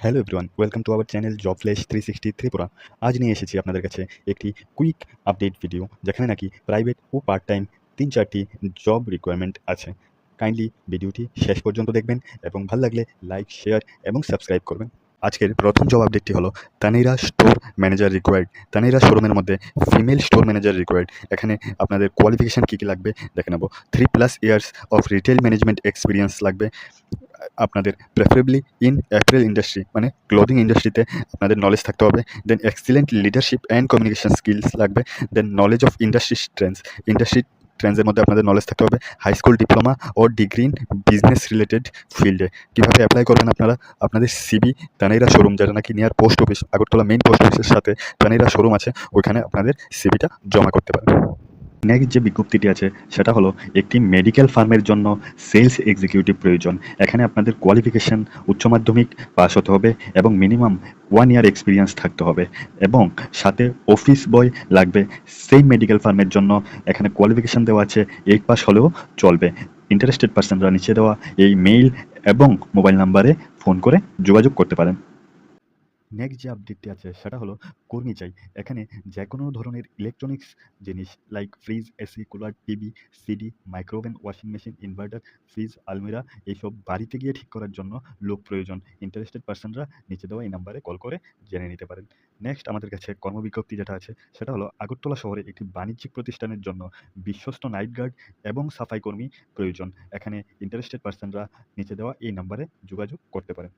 Hello everyone welcome to our channel job flash three sixty Tripura আজ নিয়ে এসেছি আপনাদের কাছে একটি কুইক আপডেট ভিডিও যেখানে নাকি প্রাইভেট ও পার্ট টাইম তিন চারটি জব রিকোয়ারমেন্ট আছে। কাইন্ডলি ভিডিওটি শেষ পর্যন্ত দেখবেন এবং ভালো লাগলে লাইক শেয়ার এবং সাবস্ক্রাইব করবেন। আজকের প্রথম জব আপডেটটি হলো Taneira store manager required Taneira শোরুমের মধ্যে ফিমেল স্টোর ম্যানেজার রিকোয়ার্ড এখানে আপনাদের কোয়ালিফিকেশান কী কী লাগবে দেখে নেব। Three plus years of retail management experience লাগবে। আপনাদের প্রেফারেবলি ইন অ্যাপারেল ইন্ডাস্ট্রি মানে ক্লোদিং ইন্ডাস্ট্রিতে আপনাদের নলেজ থাকতে হবে। Then excellent leadership and communication skills লাগবে। Then knowledge of industry trends industry ট্রেন্ডসের মধ্যে আপনাদের নলেজ থাকতে হবে। হাই স্কুল ডিপ্লোমা ও ডিগ্রি ইন বিজনেস রিলেটেড ফিল্ডে কীভাবে অ্যাপ্লাই করবেন আপনারা? আপনাদের সিবি তানেরা শোরুম যেটা নাকি near post office Agartala main post অফিসের সাথে তানেরা শোরুম আছে, ওইখানে আপনাদের সিবিটা জমা করতে পারেন নেক্সট যে বিজ্ঞপ্তিটি আছে, সেটা হলো একটি মেডিকেল ফার্মের জন্য সেলস এক্সিকিউটিভ প্রয়োজন। এখানে আপনাদের কোয়ালিফিকেশান উচ্চ মাধ্যমিক পাস হতে হবে এবং মিনিমাম ওয়ান ইয়ার এক্সপিরিয়েন্স থাকতে হবে এবং সাথে অফিস বয় লাগবে সেই মেডিকেল ফার্মের জন্য। এখানে কোয়ালিফিকেশান দেওয়া আছে এইট পাস হলেও চলবে। ইন্টারেস্টেড পার্সনরা নিচে দেওয়া এই মেইল এবং মোবাইল নাম্বারে ফোন করে যোগাযোগ করতে পারেন। নেক্সট যে আপডেটটি আছে সেটা হলো কর্মী চাই। এখানে যে কোনো ধরনের ইলেকট্রনিক্স জিনিস like fridge AC cooler TV CD microwave oven washing machine inverter fridge আলমিরা এইসব বাড়িতে গিয়ে ঠিক করার জন্য লোক প্রয়োজন। ইন্টারেস্টেড পার্সনরা নিচে দেওয়া এই নাম্বারে কল করে জেনে নিতে পারেন। নেক্সট আমাদের কাছে কর্মবিজ্ঞপ্তি যেটা আছে সেটা হলো আগরতলা শহরে একটি বাণিজ্যিক প্রতিষ্ঠানের জন্য বিশ্বস্ত নাইট গার্ড এবং সাফাই কর্মী প্রয়োজন। এখানে ইন্টারেস্টেড পার্সনরা নিচে দেওয়া এই নাম্বারে যোগাযোগ করতে পারেন।